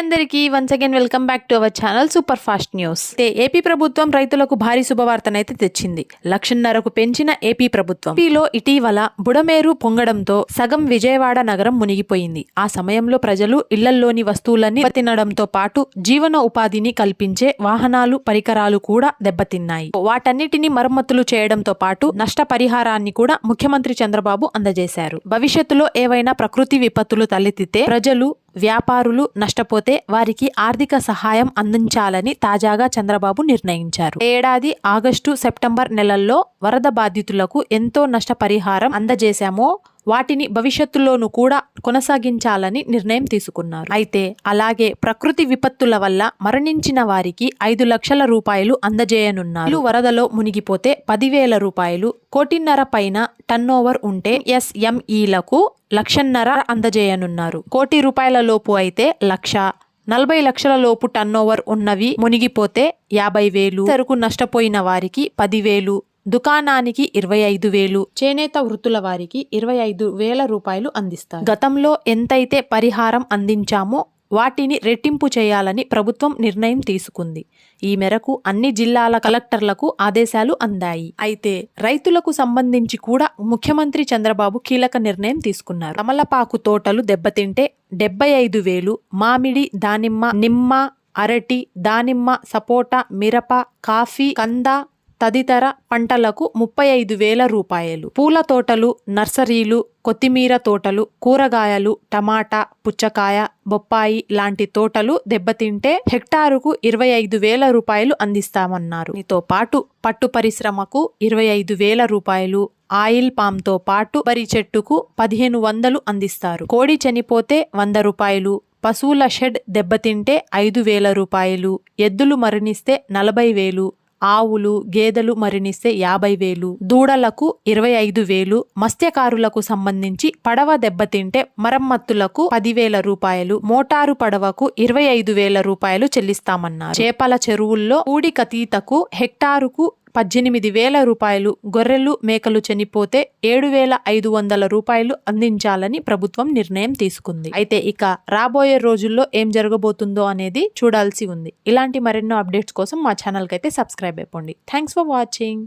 అందరికీ once again welcome back to our channel super fast news AP ప్రభుత్వం రైతులకు భారీ శుభవార్తనైతే తెచ్చింది. లక్షన్నరకు పెంచిన ఏపీ ప్రభుత్వం. ఏపీలో ఇటీవల బుడమేరు పొంగడంతో సగం విజయవాడ నగరం మునిగిపోయింది. ఆ సమయంలో ప్రజలు ఇళ్ళల్లోని వస్తువులన్నీ తినడంతో పాటు జీవన ఉపాధిని కల్పించే వాహనాలు పరికరాలు కూడా దెబ్బతిన్నాయి. వాటన్నిటిని మరమ్మతులు చేయడంతో పాటు నష్టపరిహారాన్ని కూడా ముఖ్యమంత్రి చంద్రబాబు అందజేశారు. భవిష్యత్తులో ఏవైనా ప్రకృతి విపత్తులు తలెత్తితే ప్రజలు వ్యాపారులు నష్టపోతే వారికి ఆర్థిక సహాయం అందించాలని తాజాగా చంద్రబాబు నిర్ణయించారు. ఏడాది ఆగస్టు సెప్టెంబర్ నెలల్లో వరద బాధితులకు ఎంతో నష్టపరిహారం అందజేశామో వాటిని భవిష్యత్తులోనూ కూడా కొనసాగించాలని నిర్ణయం తీసుకున్నారు. అయితే అలాగే ప్రకృతి విపత్తుల వల్ల మరణించిన వారికి ఐదు లక్షల రూపాయలు అందజేయనున్నారు. వరదలో మునిగిపోతే పదివేల రూపాయలు కోటిన్నర పైన టర్నోవర్ ఉంటే ఎస్ఎంఈలకు లక్షన్నర అందజేయనున్నారు. కోటి రూపాయల లోపు అయితే లక్ష నలభై లక్షల లోపు టర్నోవర్ ఉన్నవి మునిగిపోతే యాభై వేలు. సరుకు నష్టపోయిన వారికి పదివేలు. దుకాణానికి ఇరవై ఐదు వేలు చేనేత వృత్తుల వారికి ఇరవై ఐదు వేల రూపాయలు అందిస్తారు. గతంలో ఎంతైతే పరిహారం అందించామో వాటిని రెట్టింపు చేయాలని ప్రభుత్వం నిర్ణయం తీసుకుంది. ఈ మేరకు అన్ని జిల్లాల కలెక్టర్లకు ఆదేశాలు అందాయి. అయితే రైతులకు సంబంధించి కూడా ముఖ్యమంత్రి చంద్రబాబు కీలక నిర్ణయం తీసుకున్నారు. కమలపాకు తోటలు దెబ్బతింటే డెబ్బై ఐదు వేలు మామిడి దానిమ్మ నిమ్మ అరటి దానిమ్మ సపోటా మిరప కాఫీ కంద తదితర పంటలకు ముప్పై ఐదు వేల రూపాయలు. పూల తోటలు నర్సరీలు కొత్తిమీర తోటలు కూరగాయలు టమాటా పుచ్చకాయ బొప్పాయి లాంటి తోటలు దెబ్బతింటే హెక్టారుకు ఇరవై ఐదు వేల రూపాయలు అందిస్తామన్నారు. దీంతో పాటు పట్టు పరిశ్రమకు ఇరవై ఐదు వేల రూపాయలు ఆయిల్ పామ్తో పాటు వరి చెట్టుకు పదిహేను వందలు అందిస్తారు. కోడి చనిపోతే వంద రూపాయలు పశువుల షెడ్ దెబ్బతింటే ఐదు వేల రూపాయలు ఎద్దులు మరణిస్తే నలభై వేలు ఆవులు గేదెలు మరణిస్తే యాభై వేలు దూడలకు ఇరవై ఐదు వేలు మత్స్యకారులకు సంబంధించి పడవ దెబ్బతింటే మరమ్మత్తులకు పదివేల రూపాయలు మోటారు పడవకు ఇరవై ఐదు వేల రూపాయలు చెల్లిస్తామన్నారు. చేపల చెరువుల్లో ఊడికతీతకు హెక్టారుకు పద్దెనిమిది వేల రూపాయలు గొర్రెలు మేకలు చనిపోతే ఏడు వేల ఐదు వందల రూపాయలు అందించాలని ప్రభుత్వం నిర్ణయం తీసుకుంది. అయితే ఇక రాబోయే రోజుల్లో ఏం జరగబోతుందో అనేది చూడాల్సి ఉంది. ఇలాంటి మరెన్నో అప్డేట్స్ కోసం మా ఛానల్కి అయితే సబ్స్క్రైబ్ అయిపోండి. Thanks for watching.